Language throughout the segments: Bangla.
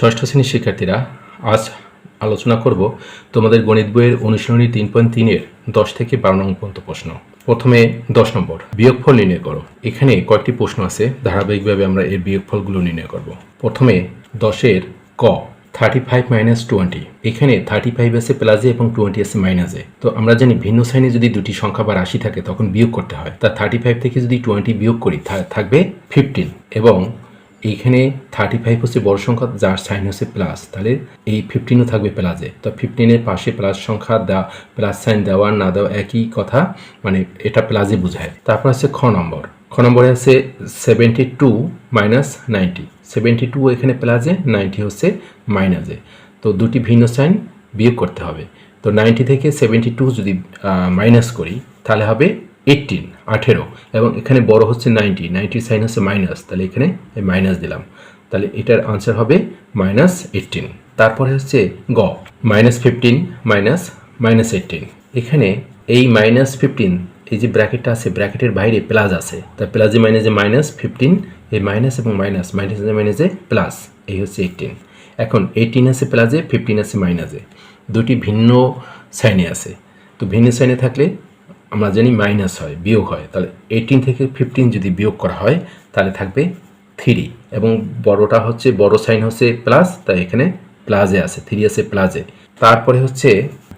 ষষ্ঠ শ্রেণির শিক্ষার্থীরা, আজ আলোচনা করব তোমাদের গণিত বইয়ের অনুশীলনী তিন পয়েন্ট তিনের দশ থেকে বারো নং পর্যন্ত প্রশ্ন। প্রথমে দশ নম্বর, বিয়োগফল নির্ণয় করো। এখানে কয়েকটি প্রশ্ন আছে, ধারাবাহিকভাবে আমরা এর বিয়োগফলগুলো নির্ণয় করব। প্রথমে, দশের ক থার্টি ফাইভ মাইনাস টোয়েন্টি এখানে থার্টি ফাইভ আছে প্লাসে এবং টোয়েন্টি আছে মাইনাসে তো আমরা জানি ভিন্ন সাইনে যদি দুটি সংখ্যা বা রাশি থাকে, তখন বিয়োগ করতে হয়। তা থার্টি ফাইভ থেকে যদি টোয়েন্টি বিয়োগ করি থাকবে ফিফটিন এবং এইখানে থার্টি ফাইভ হচ্ছে বড় সংখ্যা যার সাইন হচ্ছে প্লাস তাহলে এই ফিফটিনও থাকবে প্লাসে তো ফিফটিনের পাশে প্লাস সংখ্যা দেওয়া প্লাস সাইন দেওয়া, না দেওয়া একই কথা মানে এটা প্লাসে বোঝায়। তারপর আছে খ নম্বর। খ নম্বরে আছে seventy two minus ninety seventy two এখানে প্লাসে নাইনটি হচ্ছে মাইনাসে তো দুটি ভিন্ন সাইন বিয়োগ করতে হবে। তো নাইনটি থেকে সেভেন্টি টু যদি মাইনাস করি, তাহলে হবে এইটিন আঠেরো, এবং এখানে বড় হচ্ছে নাইনটি নাইনটির সাইন হচ্ছে মাইনাস তাহলে এখানে মাইনাস দিলাম। তাহলে এটার আনসার হবে মাইনাস এইটিন তারপরে হচ্ছে গ minus fifteen minus minus eighteen এখানে এই মাইনাস ফিফটিন এই যে ব্র্যাকেটটা আছে ব্র্যাকেটের বাইরে প্লাস আছে, তা প্লাসে মাইনাসে মাইনাস ফিফটিন এই মাইনাস এবং মাইনাস মাইনাসে মাইনাসে প্লাস এই হচ্ছে এইটিন এখন এইটিন আছে প্লাসে ফিফটিন আছে মাইনাসে দুটি ভিন্ন সাইনে আছে। তো ভিন্ন সাইনে থাকলে আমরা জানি মাইনাস হয়, বিয়োগ হয়, তাহলে এইটিন থেকে ফিফটিন যদি বিয়োগ করা হয়, তাহলে থাকবে থ্রি এবং বড়টা হচ্ছে, বড় সাইন হচ্ছে প্লাস তাই এখানে প্লাজে আছে থ্রি আছে প্লাজে তারপরে হচ্ছে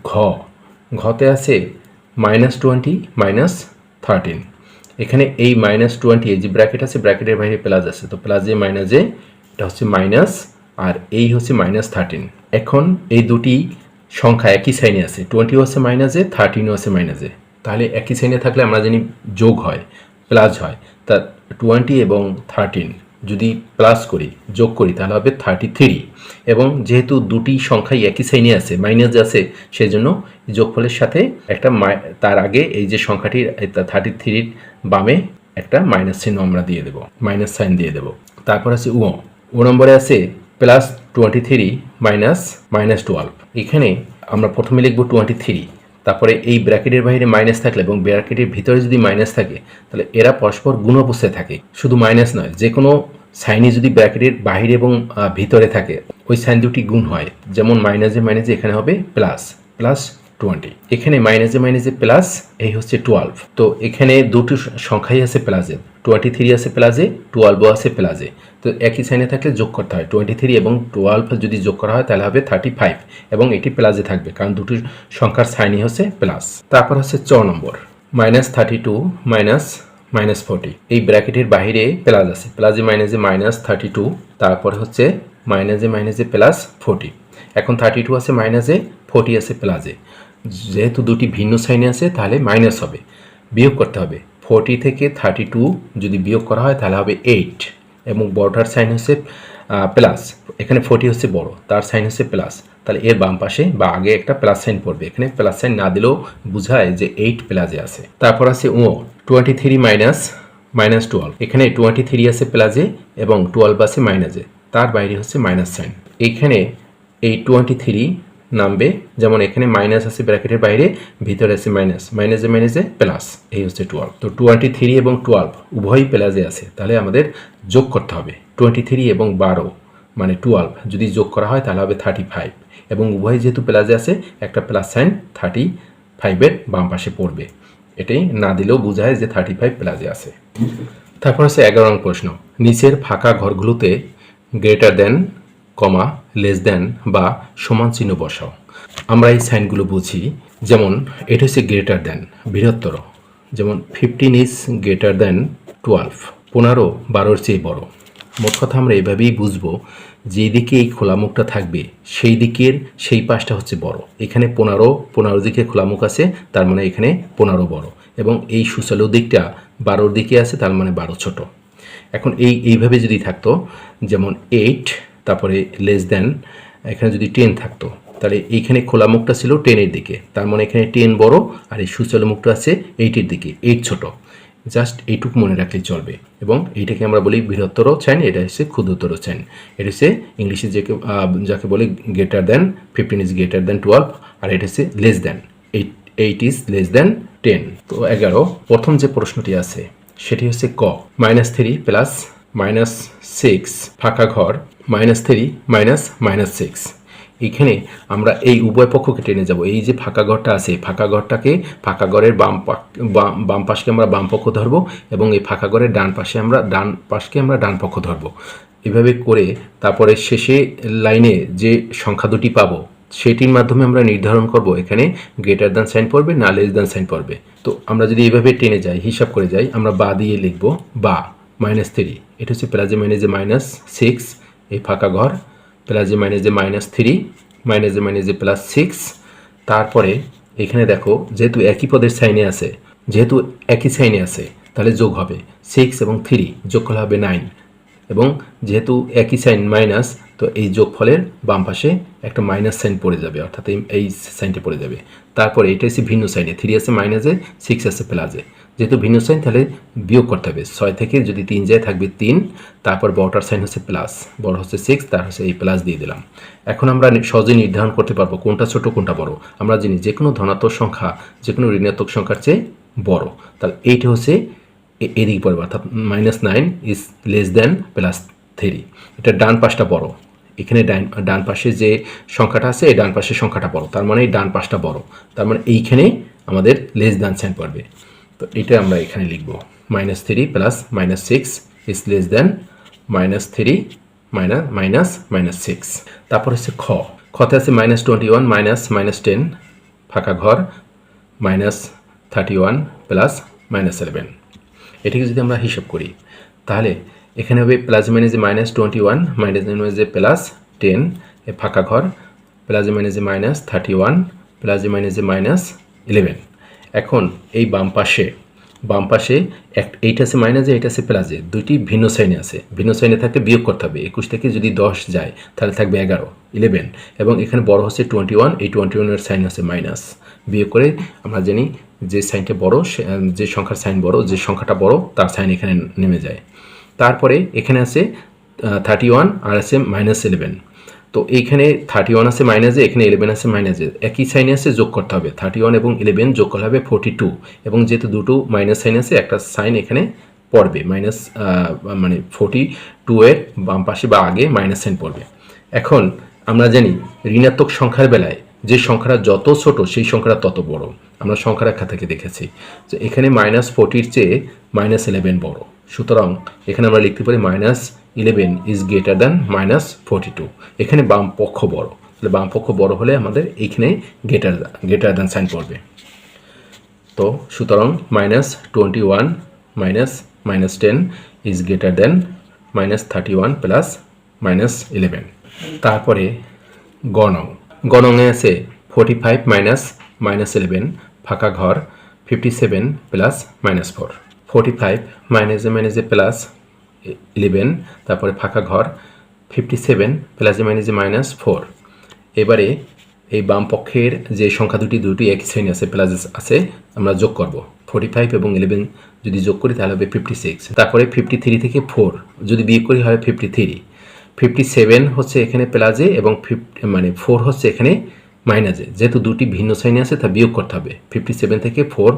ঘ, ঘতে আছে মাইনাস টোয়েন্টি মাইনাস থার্টিন এখানে এই মাইনাস টোয়েন্টি যে ব্র্যাকেট আছে ব্র্যাকেটের বাইরে প্লাস আছে, তো প্লাসে মাইনাসে এটা হচ্ছে মাইনাস আর এই হচ্ছে মাইনাস থার্টিন এখন এই দুটি সংখ্যা একই সাইনে আছে টোয়েন্টিও আছে মাইনাসে থার্টিনও আছে মাইনাসে তাহলে একই সাইনে থাকলে আমরা জানি যোগ হয় প্লাস হয়। তা টোয়েন্টি এবং থার্টিন যদি প্লাস করি, যোগ করি, তাহলে হবে থার্টি থ্রি এবং যেহেতু দুটি সংখ্যাই একই সাইনে আছে মাইনাস আছে সেই জন্য যোগফলের সাথে একটা তার আগে এই যে সংখ্যাটির থার্টি থ্রির বামে একটা মাইনাস চিহ্ন আমরা দিয়ে দেবো মাইনাস সাইন দিয়ে দেবো। তারপর আছে ও ও নম্বরে আছে plus twenty three minus minus twelve এখানে আমরা প্রথমে লিখব টোয়েন্টি থ্রি তারপরে এই ব্র্যাকেটের বাইরে মাইনাস থাকলে এবং ব্র্যাকেটের ভিতরে যদি মাইনাস থাকে, তাহলে এরা পরস্পর গুণ অবস্থায় থাকে। শুধু মাইনাস নয় যে কোনো সাইনে যদি ব্র্যাকেটের বাইরে এবং ভিতরে থাকে, ওই সাইন দুটি গুণ হয়। যেমন মাইনাসে মাইনাসে এখানে হবে প্লাস প্লাস টোয়েন্টি এখানে মাইনাসে মাইনাসে প্লাস এই হচ্ছে টুয়েলভ তো এখানে দুটো সংখ্যাই আছে প্লাসে টোয়েন্টি থ্রি আছে প্লাসে টুয়েলভও আছে প্লাসে তো একই সাইনে থাকলে যোগ করতে হয়। টোয়েন্টি থ্রি এবং টুয়েলভ যদি যোগ করা হয়, তাহলে হবে থার্টি ফাইভ এবং এটি প্লাসে থাকবে, কারণ দুটি সংখ্যার সাইনই হচ্ছে প্লাস তারপর হচ্ছে চ নম্বর। Minus thirty two minus minus forty এই ব্র্যাকেটের বাইরে প্লাস আছে। প্লাসে মাইনাসে মাইনাস থার্টি টু তারপরে হচ্ছে মাইনাসে মাইনাসে প্লাস ফোরটি এখন থার্টি টু আছে মাইনাসে ফোরটি আছে প্লাসে যেহেতু দুটি ভিন্ন সাইনে আছে, তাহলে মাইনাস হবে। বিয়োগ করতে হবে। ফোরটি থেকে থার্টি টু যদি বিয়োগ করা হয়, তাহলে হবে এইট এবং বড়টার সাইন হচ্ছে প্লাস এখানে ফোরটি হচ্ছে বড়, তার সাইন হচ্ছে প্লাস তাহলে এর বাম পাশে বা আগে একটা প্লাস সাইন পড়বে। এখানে প্লাস সাইন না দিলেও বোঝায় যে এইট প্লাসে আছে। তারপর আছে ও twenty three minus minus twelve এখানে টোয়েন্টি থ্রি আছে প্লাসে এবং টুয়েলভ আছে মাইনাসে তার বাইরে হচ্ছে মাইনাস সাইন এইখানে এই টোয়েন্টি থ্রি নামবে। যেমন এখানে মাইনাস আছে ব্র্যাকেটের বাইরে, ভিতরে আছে মাইনাস মাইনাসে মাইনাসে প্লাস এই হচ্ছে টুয়েলভ তো টোয়েন্টি থ্রি এবং টুয়েলভ উভয়ই প্লাসে আছে। তাহলে আমাদের যোগ করতে হবে। টোয়েন্টি থ্রি এবং বারো মানে টুয়েলভ যদি যোগ করা হয় তাহলে হবে থার্টি ফাইভ এবং উভয় যেহেতু প্লাসে আছে, একটা প্লাস সাইন থার্টি ফাইভের বাম পাশে পড়বে। এটাই না দিলেও বোঝায় যে থার্টি ফাইভ প্লাসে আছে। তারপর হচ্ছে এগারো প্রশ্ন। নিচের ফাঁকা ঘরগুলোতে গ্রেটার দেন কমা লেস দেন বা সমান চিহ্ন বসাও। আমরা এই সাইনগুলো বুঝি, যেমন এটা হচ্ছে গ্রেটার দেন বৃহত্তর, যেমন fifteen is greater than twelve পনেরো, বারোর চেয়ে বড়। মোট কথা আমরা এভাবেই বুঝব, যেই দিকে এই খোলা মুখটা থাকবে, সেই দিকের সেই পাশটা হচ্ছে বড়। এখানে পনেরো পনেরো দিকে খোলা মুখ আছে, তার মানে এখানে পনেরো বড়। এবং এই সুচালু দিকটা বারোর দিকে আছে, তার মানে বারো ছোট। এখন এই, এইভাবে যদি থাকতো, যেমন এইট তারপরে লেস দেন এখানে যদি টেন থাকতো, তাহলে এইখানে খোলা মুখটা ছিল টেনের দিকে। তার মানে এখানে টেন বড়, আর এই সুচালু মুখটা আছে এইটের দিকে এইট ছোট। জাস্ট এইটুকু মনে রাখলেই চলবে। এবং এইটাকে আমরা বলি বৃহত্তর চেন এটা হচ্ছে ক্ষুদ্রতর চেন এটা হচ্ছে ইংলিশে যে যাকে বলে greater than fifteen is greater than twelve আর এটা হচ্ছে less than eight eight is less than ten তো এগারো, প্রথম যে প্রশ্নটি আছে, সেটি হচ্ছে ক minus three plus minus six ফাঁকা ঘর minus three minus minus six এখানে আমরা এই উভয় পক্ষকে টেনে যাব। এই যে ফাঁকা ঘরটা আছে ফাঁকা ঘরটাকে ফাঁকা ঘরের বাম বাম পাশকে আমরা বাম পক্ষ ধরবো এবং এই ফাঁকা ঘরের ডান পাশে আমরা ডান পাশকে আমরা ডান পক্ষ ধরবো। এভাবে করে তারপরে শেষে লাইনে যে সংখ্যা দুটি পাবো, সেটির মাধ্যমে আমরা নির্ধারণ করব এখানে গ্রেটার দ্যান সাইন পড়বে না লেস দ্যান সাইন পড়বে। তো আমরা যদি এইভাবে টেনে যাই, হিসাব করে যাই, আমরা বা দিয়ে লিখব বা মাইনাস থ্রি এটা হচ্ছে প্লাজে মাইনাসে মাইনাস সিক্স, এই ফাঁকা ঘর। প্লাজে মাইনাসে মাইনাস থ্রি, মাইনাসে মাইনাসে প্লাস সিক্স। তারপরে এখানে দেখো, যেহেতু একই পদের সাইনে আছে, যেহেতু একই সাইনে আছে, তাহলে যোগ হবে সিক্স এবং থ্রি যোগ করলে হবে নাইন। এবং যেহেতু একই সাইন মাইনাস, তো এই যোগফলের বাম পাশে একটা মাইনাস সাইন পড়ে যাবে, অর্থাৎ এই- সাইনটা পড়ে যাবে। তারপরে এটা হচ্ছে ভিন্ন সাইনে থ্রি আছে মাইনাসে সিক্স আছে প্লাসে যেহেতু ভিন্ন সাইন, তাহলে বিয়োগ করতে হবে। ছয় থেকে যদি তিন যায়, থাকবে তিন। তারপর বড়টার সাইন হচ্ছে প্লাস বড় হচ্ছে সিক্স তার হচ্ছে এই প্লাস দিয়ে দিলাম। এখন আমরা সহজে নির্ধারণ করতে পারব কোনটা ছোট, কোনটা বড়। আমরা জানি যে কোনো ধনাত্মক সংখ্যা, যে কোনো ঋণাত্মক সংখ্যার চেয়ে বড়। তাহলে এইটা হচ্ছে এদিকে পড়বে অর্থাৎ minus nine is less than plus three এটা ডান পাশটা বড়। এখানে ডান ডান পাশে যে সংখ্যাটা আছে, এই ডান পাশের সংখ্যাটা বড়। তার মানে এই ডান পাশটা বড়। তার মানে এইখানে আমাদের লেস দেন সাইন পড়বে। তো এটা আমরা এখানে লিখব। Minus three plus minus six is less than minus three minus minus minus six তারপর হচ্ছে খ। খতে আছে minus twenty one minus minus ten ফাঁকা ঘর minus thirty one plus minus seven এটিকে যদি আমরা হিসাব করি, তাহলে এখানে হবে প্লাস মাইনাসে মাইনাস টোয়েন্টি ওয়ান মাইনাস মাইনাসে প্লাস টেন এ ফাঁকা ঘর প্লাস মাইনাসে মাইনাস থার্টি ওয়ান প্লাস মাইনাসে মাইনাস ইলেভেন এখন এই বাম পাশে বাম পাশে এক, এইটা আছে মাইনাসে এইটা আছে প্লাসে দুইটি ভিন্ন সাইনে আছে। ভিন্ন সাইনে থাকলে বিয়োগ করতে হবে। একুশ থেকে যদি দশ যায়, তাহলে থাকবে এগারো ইলেভেন এবং এখানে বড় হচ্ছে টোয়েন্টি ওয়ান এই টোয়েন্টি ওয়ানের সাইন আছে মাইনাস বিয়োগ করে আমরা জানি যে সাইনটা বড় যে সংখ্যার সাইন বড়, যে সংখ্যাটা বড়, তার সাইন এখানে নেমে যায়। তারপরে এখানে আছে থার্টি ওয়ান আর আছে মাইনাস ইলেভেন তো এইখানে থার্টি ওয়ান আছে মাইনাসে এখানে ইলেভেন আছে মাইনাসে একই সাইনে আছে যোগ করতে হবে। থার্টি ওয়ান এবং ইলেভেন যোগ করলে হবে ফোর্টি টু এবং যেহেতু দুটো মাইনাস সাইন আছে, একটা সাইন এখানে পড়বে। মাইনাস মানে ফোর্টি টু এর বাম পাশে বা আগে মাইনাস সাইন পড়বে। এখন আমরা জানি ঋণাত্মক সংখ্যার বেলায় যে সংখ্যাটা যত ছোট, সেই সংখ্যাটা তত বড়। আমরা সংখ্যা রেখা থেকে দেখেছি। তো এখানে মাইনাস ফোর্টির চেয়ে মাইনাস ইলেভেন বড়। সুতরাং এখানে আমরা লিখতে পারি minus eleven is greater than minus forty two এখানে বাম পক্ষ বড়। তাহলে বাম পক্ষ বড় হলে আমাদের এইখানে গ্রেটার গ্রেটার দ্যান সাইন পড়বে। তো সুতরাং minus twenty one minus minus ten is greater than minus thirty one plus minus eleven তারপরে গণং। গণঙে আছে forty five minus minus eleven ফাঁকা ঘর fifty seven plus minus four forty five মাইনাসে মাইনাসে প্লাস ইলেভেন তারপরে ফাঁকা ঘর ফিফটি সেভেন প্লাসে মাইনাসে মাইনাস ফোর এবারে এই বাম পক্ষের যে সংখ্যা দুটি দুটি একই শ্রেণি আছে প্লাস আছে, আমরা যোগ করব। ফোর্টি ফাইভ এবং ইলেভেন যদি যোগ করি, তাহলে হবে ফিফটি সিক্স তারপরে ফিফটি থ্রি থেকে ফোর যদি বিয়োগ করি হবে ফিফটি থ্রি ফিফটি সেভেন হচ্ছে এখানে প্লাজে এবং ফিফটি মানে ফোর হচ্ছে এখানে মাইনাসে যেহেতু দুটি ভিন্ন সাইনে আছে, তা বিয়োগ করতে হবে। ফিফটি সেভেন থেকে ফোর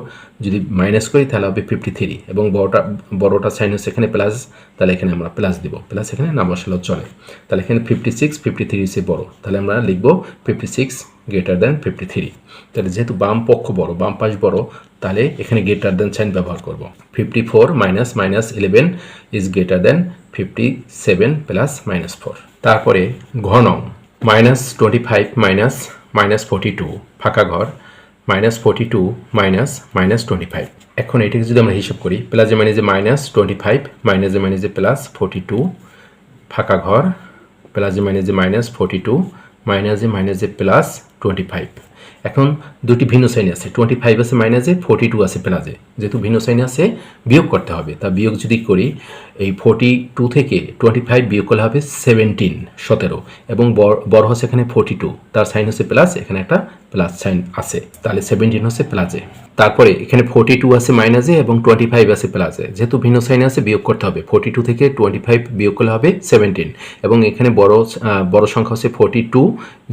যদি মাইনাস করি, তাহলে হবে ফিফটি থ্রি এবং বড়টা বড়টা সাইন হচ্ছে এখানে প্লাস তাহলে এখানে আমরা প্লাস দিব। প্লাস এখানে না বসালেও চলে। তাহলে এখানে ফিফটি সিক্স ফিফটি থ্রি হচ্ছে বড়। তাহলে আমরা লিখব fifty six greater than fifty three তাহলে যেহেতু বাম পক্ষ বড়, বাম পাশ বড়, তাহলে এখানে গ্রেটার দেন সাইন ব্যবহার করব। Fifty four minus minus eleven is greater than fifty seven plus minus four তারপরে ঘন minus twenty five minus minus forty two ফাঁকা ঘর minus forty two minus minus twenty five এখন এটাকে যদি আমরা হিসাব করি প্লাসে মাইনাসে মাইনাস টোয়েন্টি ফাইভ মাইনাসে মাইনাসে প্লাস ফোর্টি টু ফাঁকা ঘর প্লাসে মাইনাসে মাইনাস ফোর্টি টু মাইনাসে মাইনাসে প্লাস টোয়েন্টি ফাইভ এখন দুটি ভিন্ন সাইন আছে টোয়েন্টি ফাইভ আছে মাইনাসে ফোর্টি টু আছে প্লাসে যেহেতু ভিন্ন সাইন আছে, বিয়োগ করতে হবে। তা বিয়োগ যদি করি, এই ফোর্টি টু থেকে টোয়েন্টি ফাইভ বিয়োগ করলে হবে সেভেন্টিন সতেরো। এবং বড় হচ্ছে এখানে ফোর্টি টু তার সাইন হচ্ছে প্লাস এখানে একটা প্লাস সাইন আছে। তাহলে সেভেন্টিন হচ্ছে প্লাসে তারপরে এখানে ফোর্টি টু আছে মাইনাসে এবং টোয়েন্টি ফাইভ আছে প্লাসে যেহেতু ভিন্ন সাইন আছে, বিয়োগ করতে হবে। ফোর্টি টু থেকে টোয়েন্টি ফাইভ বিয়োগ করলে হবে সেভেন্টিন এবং এখানে বড় বড় সংখ্যা হচ্ছে ফোর্টি টু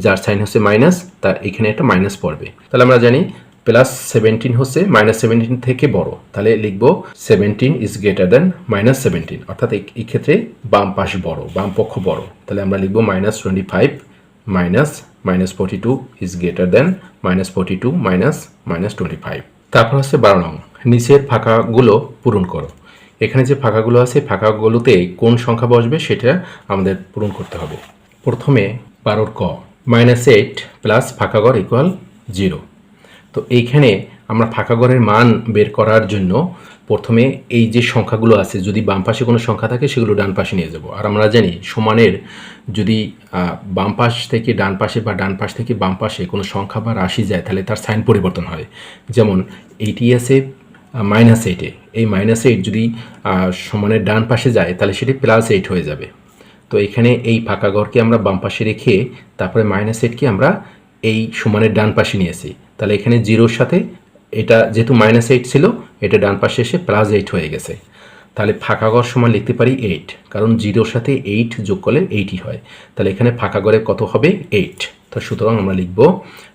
যার সাইন হচ্ছে মাইনাস তার এখানে একটা মাইনাস পড়বে। তাহলে আমরা জানি প্লাস সেভেন্টিন হচ্ছে মাইনাস সেভেন্টিন থেকে বড়। তাহলে লিখব seventeen is greater than minus seventeen অর্থাৎ এই ক্ষেত্রে বাম পাশ বড়, বাম পক্ষ বড়। তাহলে আমরা লিখব minus twenty five minus minus forty two is greater than minus forty two minus minus twenty five তারপর হচ্ছে বারো নং, নিচের ফাঁকাগুলো পূরণ করো। এখানে যে ফাঁকাগুলো আছে ফাঁকাগুলোতে কোন সংখ্যা বসবে সেটা আমাদের পূরণ করতে হবে। প্রথমে বারোর ক। মাইনাস এইট প্লাস ফাঁকাগড় ইকুয়াল জিরো তো এইখানে আমরা ফাঁকাগড়ের মান বের করার জন্য প্রথমে এই যে সংখ্যাগুলো আছে, যদি বাম পাশে কোনো সংখ্যা থাকে, সেগুলো ডান পাশে নিয়ে যাব। আর আমরা জানি সমানের যদি বাম পাশ থেকে ডান পাশে বা ডান পাশ থেকে বাম পাশে কোনো সংখ্যা বা রাশি যায়, তাহলে তার সাইন পরিবর্তন হয়। যেমন এইটি আছে মাইনাস এইটে এই মাইনাস এইট যদি সমানের ডান পাশে যায়, তাহলে সেটি প্লাস এইট হয়ে যাবে। তো এখানে এই ফাঁকা ঘরকে আমরা বাম পাশে রেখে তারপরে মাইনাস এইটকে আমরা এই সমানের ডান পাশে নিয়েছি তাহলে এখানে জিরোর সাথে এটা যেহেতু মাইনাস এইট ছিল, এটা ডান পাশে এসে প্লাস এইট হয়ে গেছে। তাহলে ফাঁকা ঘর সমান লিখতে পারি এইট কারণ জিরোর সাথে এইট যোগ করলে এইটই হয়। তাহলে এখানে ফাঁকা ঘরে কত হবে? এইট তো সুতরাং আমরা লিখব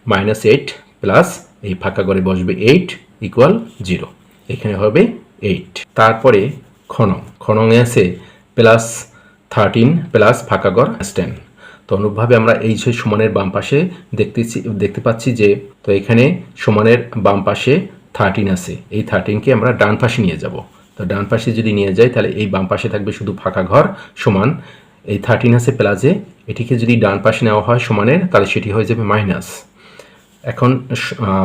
মাইনাস এইট প্লাস এই ফাঁকা ঘরে বসবে এইট ইকুয়াল জিরো এখানে হবে এইট তারপরে খনং খনংয়ে আছে প্লাস থার্টিন প্লাস ফাঁকা ফাঁকাগড় টেন তো অনুরূপভাবে আমরা এই যে সমানের বাম পাশে দেখতেছি, দেখতে পাচ্ছি যে, তো এখানে সমানের বাম পাশে থার্টিন আছে। এই থার্টিনকে আমরা ডান পাশে নিয়ে যাব। তো ডান পাশে যদি নিয়ে যাই, তাহলে এই বাম পাশে থাকবে শুধু ফাঁকা ঘর সমান। এই থার্টিন আছে প্লাসে এটিকে যদি ডান পাশে নেওয়া হয় সমানের, তাহলে সেটি হয়ে যাবে মাইনাস এখন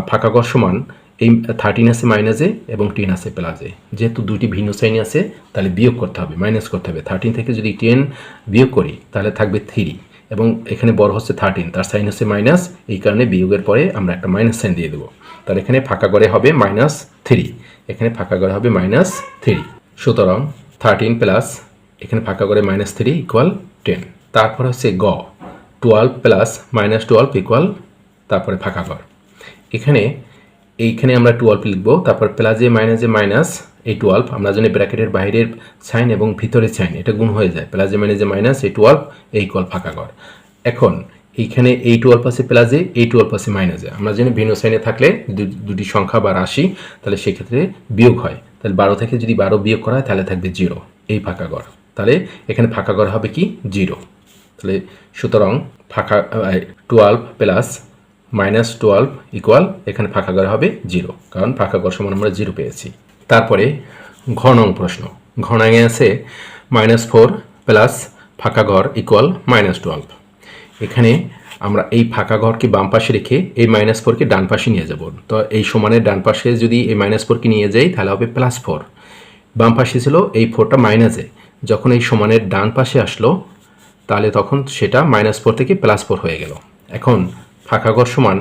ফাঁকা ঘর সমান। এই থার্টিন আছে মাইনাসে এবং টেন আছে প্লাসে যেহেতু দুটি ভিন্ন শ্রেণি আছে, তাহলে বিয়োগ করতে হবে মাইনাস করতে হবে। থার্টিন থেকে যদি টেন বিয়োগ করি, তাহলে থাকবে থ্রি এবং এখানে বড় হচ্ছে থার্টিন তার সাইন হচ্ছে মাইনাস এই কারণে বিয়োগের পরে আমরা একটা মাইনাস সাইন দিয়ে দেবো। তাহলে এখানে ফাঁকা গড়ে হবে মাইনাস থ্রি এখানে ফাঁকা গড়ে হবে মাইনাস থ্রি সুতরাং থার্টিন প্লাস এখানে ফাঁকা করে মাইনাস থ্রি ইকুয়াল টেন তারপর হচ্ছে গ twelve plus minus twelve equal তারপরে ফাঁকা ঘর এখানে এইখানে আমরা টুয়েলভ লিখব, তারপর প্লাসে মাইনাসে মাইনাস এ মাইনাস এই টুয়েলভ আমরা জানি ব্র্যাকেটের বাইরের সাইন এবং ভিতরের সাইন এটা গুণ হয়ে যায়। প্লাসে মাইনাসে মাইনাস এ মাইনাস এই টুয়েলভ এই ইকুয়াল ফাঁকা ঘর এখন এইখানে এই টুয়েলভ আছে প্লাসে এই টুয়েলভ আছে মাইনাসে আমরা জানি ভিন্ন সাইনে থাকলে দুটি সংখ্যা বা রাশি, তাহলে সেক্ষেত্রে বিয়োগ হয়। তাহলে বারো থেকে যদি বারো বিয়োগ করা হয়, তাহলে থাকবে জিরো এই ফাঁকা ঘর তাহলে এখানে ফাঁকা ঘর হবে কি? জিরো তাহলে সুতরাং ফাঁকা twelve plus minus twelve equal এখানে ফাঁকা ঘর হবে জিরো, কারণ ফাঁকা ঘর সমান আমরা জিরো পেয়েছি। তারপরে ঘনং প্রশ্ন ঘনাঙে আছে মাইনাস ফোর প্লাস ফাঁকা ঘর ইকুয়াল মাইনাস টুয়েলভ। এখানে আমরা এই ফাঁকা ঘরকে বাম পাশে রেখে এই মাইনাস ফোরকে ডান পাশে নিয়ে যাব। তো এই সমানের ডান পাশে যদি এই মাইনাস ফোরকে নিয়ে যাই, তাহলে হবে প্লাস ফোর। বাম পাশে ছিল এই ফোরটা মাইনাসে যখন এই সমানের ডান পাশে আসলো, তাহলে তখন সেটা মাইনাস ফোর থেকে প্লাস ফোর হয়ে গেল। এখন ফাঁকা ঘর সমান,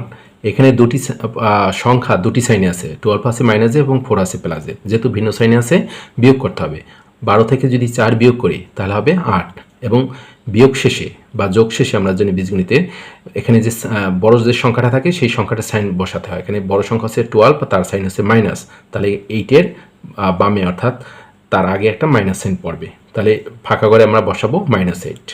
এখানে দুটি সংখ্যা, দুটি সাইনে আছে, টুয়েলভ আছে মাইনাসে এবং ফোর আছে প্লাসে। যেহেতু ভিন্ন সাইনে আছে, বিয়োগ করতে হবে। বারো থেকে যদি চার বিয়োগ করি, তাহলে হবে আট। এবং বিয়োগ শেষে বা যোগ শেষে আমরা জানি বীজগণিতে, এখানে যে বড় যে সংখ্যাটা থাকে, সেই সংখ্যাটা সাইন বসাতে হয়। এখানে বড় সংখ্যা হচ্ছে টুয়েলভ তার সাইন হচ্ছে মাইনাস। তাহলে এইটের বামে অর্থাৎ তার আগে একটা মাইনাস সাইন পড়বে। তাহলে ফাঁকা করে আমরা বসাবো minus eight.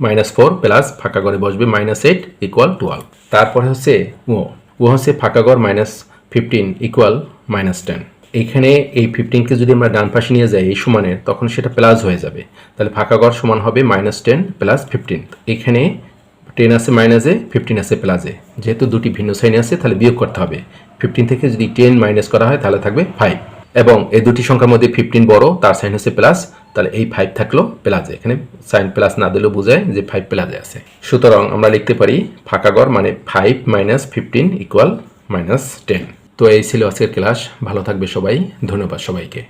Minus four plus ফাঁকা ঘরে বসবে মাইনাস এইট ইকুয়াল টুয়েলভ তারপরে হচ্ছে ও। ও হচ্ছে ফাঁকা ঘর minus fifteen equal minus ten এইখানে এই ফিফটিনকে যদি আমরা ডান পাশে নিয়ে যাই এই সমানের তখন সেটা প্লাস হয়ে যাবে। তাহলে ফাঁকা ঘর সমান হবে মাইনাস টেন প্লাস ফিফটিন এখানে টেন আছে মাইনাসে ফিফটিন আছে প্লাসে যেহেতু দুটি ভিন্ন সাইন আছে, তাহলে বিয়োগ করতে হবে। ফিফটিন থেকে যদি টেন মাইনাস করা হয়, তাহলে থাকবে ফাইভ এবং এই দুটি সংখ্যার মধ্যে ফিফটিন বড়, তার সাইন হচ্ছে প্লাস তাহলে এই ফাইভ থাকল প্লাজে এখানে সাইন প্লাস না দিলেও বোঝায় যে ফাইভ প্লাজে আছে। সুতরাং আমরা লিখতে পারি ফাঁকা গড় মানে five minus fifteen equal minus ten তো এই ছিল আজকের ক্লাস ভালো থাকবে সবাই। ধন্যবাদ সবাইকে।